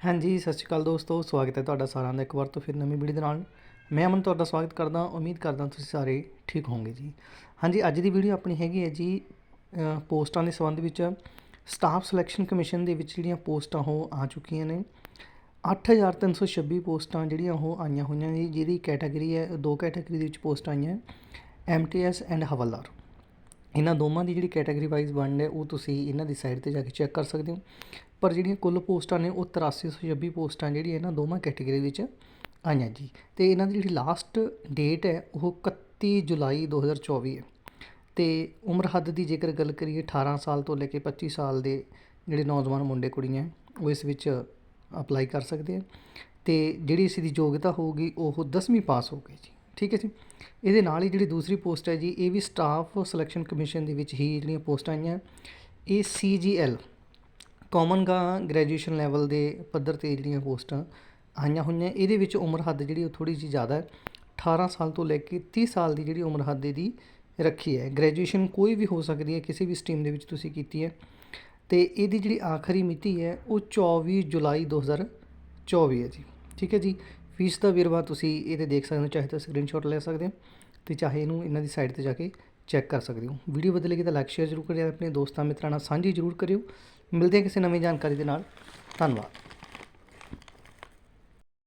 ਹਾਂਜੀ, ਸਤਿ ਸ਼੍ਰੀ ਅਕਾਲ ਦੋਸਤੋ, ਸਵਾਗਤ ਹੈ ਤੁਹਾਡਾ ਸਾਰਿਆਂ ਦਾ ਇੱਕ ਵਾਰ ਤੋਂ ਫਿਰ ਨਵੀਂ ਵੀਡੀਓ ਦੇ ਨਾਲ। ਮੈਂ ਅਮਨ, ਤੁਹਾਡਾ ਸਵਾਗਤ ਕਰਦਾ ਉਮੀਦ ਕਰਦਾ ਤੁਸੀਂ ਸਾਰੇ ਠੀਕ ਹੋਵੋਗੇ ਜੀ। ਹਾਂਜੀ, ਅੱਜ ਦੀ ਵੀਡੀਓ ਆਪਣੀ ਹੈਗੀ ਹੈ ਜੀ ਪੋਸਟਾਂ ਦੇ ਸੰਬੰਧ ਵਿੱਚ ਸਟਾਫ ਸਿਲੈਕਸ਼ਨ ਕਮਿਸ਼ਨ ਦੇ ਵਿੱਚ ਜਿਹੜੀਆਂ ਪੋਸਟਾਂ ਉਹ ਆ ਚੁੱਕੀਆਂ ਨੇ। 8326 ਪੋਸਟਾਂ ਜਿਹੜੀਆਂ ਉਹ ਆਈਆਂ ਹੋਈਆਂ ਨੇ, ਜਿਹਦੀ ਕੈਟਾਗਰੀ ਹੈ, ਦੋ ਕੈਟਾਗਰੀ ਦੇ ਵਿੱਚ ਪੋਸਟਾਂ ਆਈਆਂ ਐਮਟੀਐਸ ਐਂਡ ਹਵਲਦਾਰ। ਇਹਨਾਂ ਦੋਵਾਂ ਦੀ ਜਿਹੜੀ ਕੈਟਾਗਰੀ ਵਾਈਜ਼ ਵੰਡ ਹੈ ਉਹ ਤੁਸੀਂ ਇਹਨਾਂ ਦੀ ਸਾਈਟ ਤੇ ਜਾ ਕੇ ਚੈੱਕ ਕਰ ਸਕਦੇ ਹੋ। ਪਰ ਜਿਹੜੀਆਂ ਕੁੱਲ ਪੋਸਟਾਂ ਨੇ ਉਹ 8326 ਪੋਸਟਾਂ ਜਿਹੜੀਆਂ ਇਹਨਾਂ ਦੋਵਾਂ ਕੈਟਾਗਰੀ ਵਿੱਚ ਆਈਆਂ ਜੀ। ਤੇ ਇਹਨਾਂ ਦੀ ਜਿਹੜੀ ਲਾਸਟ ਡੇਟ ਹੈ, ਉਹ 31 ਜੁਲਾਈ 2024 ਹੈ। ਤੇ ਉਮਰ ਹੱਦ ਦੀ ਜੇਕਰ ਗੱਲ ਕਰੀਏ 18 ਸਾਲ ਤੋਂ ਲੈ ਕੇ 25 ਸਾਲ ਦੇ ਜਿਹੜੇ ਨੌਜਵਾਨ ਮੁੰਡੇ ਕੁੜੀਆਂ ਉਹ ਇਸ ਵਿੱਚ ਅਪਲਾਈ ਕਰ ਸਕਦੇ ਆ ਤੇ ਜਿਹੜੀ ਇਸ ਦੀ ਯੋਗਤਾ ਹੋਊਗੀ, ਉਹ 10ਵੀਂ ਪਾਸ ਹੋ ਗਈ ਜੀ। ਠੀਕ ਹੈ ਜੀ? ਇਹਦੇ ਨਾਲ ਹੀ ਜਿਹੜੀ ਦੂਸਰੀ ਪੋਸਟ ਹੈ ਜੀ, ਇਹ ਵੀ ਸਟਾਫ ਸਿਲੈਕਸ਼ਨ ਕਮਿਸ਼ਨ ਦੇ ਵਿੱਚ ਹੀ ਜਿਹੜੀਆਂ ਪੋਸਟਾਂ ਆਈਆਂ, ਇਹ ਸੀਜੀਐਲ ਕਾਮਨ ਗਾ ਗ੍ਰੈਜੂਏਸ਼ਨ ਲੈਵਲ ਦੇ ਪੱਧਰ ਤੇ ਜਿਹੜੀਆਂ ਪੋਸਟਾਂ ਆਈਆਂ ਹੋਈਆਂ, ਇਹਦੇ ਵਿੱਚ ਉਮਰ ਹੱਦ ਜਿਹੜੀ ਉਹ ਥੋੜ੍ਹੀ ਜਿਹੀ ਜ਼ਿਆਦਾ ਹੈ। 18 ਸਾਲ ਤੋਂ ਲੈ ਕੇ 30 ਸਾਲ ਦੀ ਜਿਹੜੀ ਉਮਰ ਹੱਦ ਦੀ ਰੱਖੀ ਹੈ। ਗ੍ਰੈਜੂਏਸ਼ਨ ਕੋਈ ਵੀ ਹੋ ਸਕਦੀ ਹੈ, ਕਿਸੇ ਵੀ ਸਟਰੀਮ ਦੇ ਵਿੱਚ ਤੁਸੀਂ ਕੀਤੀ ਹੈ। ਤੇ ਇਹਦੀ ਜਿਹੜੀ ਆਖਰੀ ਮਿਤੀ ਹੈ, ਉਹ 24 ਜੁਲਾਈ 2024 ਹੈ ਜੀ। ਠੀਕ ਹੈ ਜੀ? ਫੀਸ ਦਾ ਵੇਰਵਾ ਤੁਸੀਂ ਇਹਦੇ ਦੇਖ ਸਕਦੇ ਹੋ, ਚਾਹੇ ਤਾਂ ਸਕਰੀਨਸ਼ਾਟ ਲੈ ਸਕਦੇ ਹੋ ਤੇ ਚਾਹੇ ਇਹਨੂੰ ਇਹਨਾਂ ਦੀ ਸਾਈਟ ਤੇ ਜਾ ਕੇ ਚੈੱਕ ਕਰ ਸਕਦੇ ਹੋ। ਵੀਡੀਓ ਵਧੀਆ ਲੱਗੀ ਤਾਂ ਲਾਈਕ ਸ਼ੇਅਰ ਜ਼ਰੂਰ ਕਰਿਓ, ਆਪਣੇ ਦੋਸਤਾਂ ਮਿੱਤਰਾਂ ਨਾਲ ਸਾਂਝੀ ਜ਼ਰੂਰ ਕਰਿਓ। ਮਿਲਦੇ ਹਾਂ ਕਿਸੇ ਨਵੀਂ ਜਾਣਕਾਰੀ ਦੇ ਨਾਲ। ਧੰਨਵਾਦ।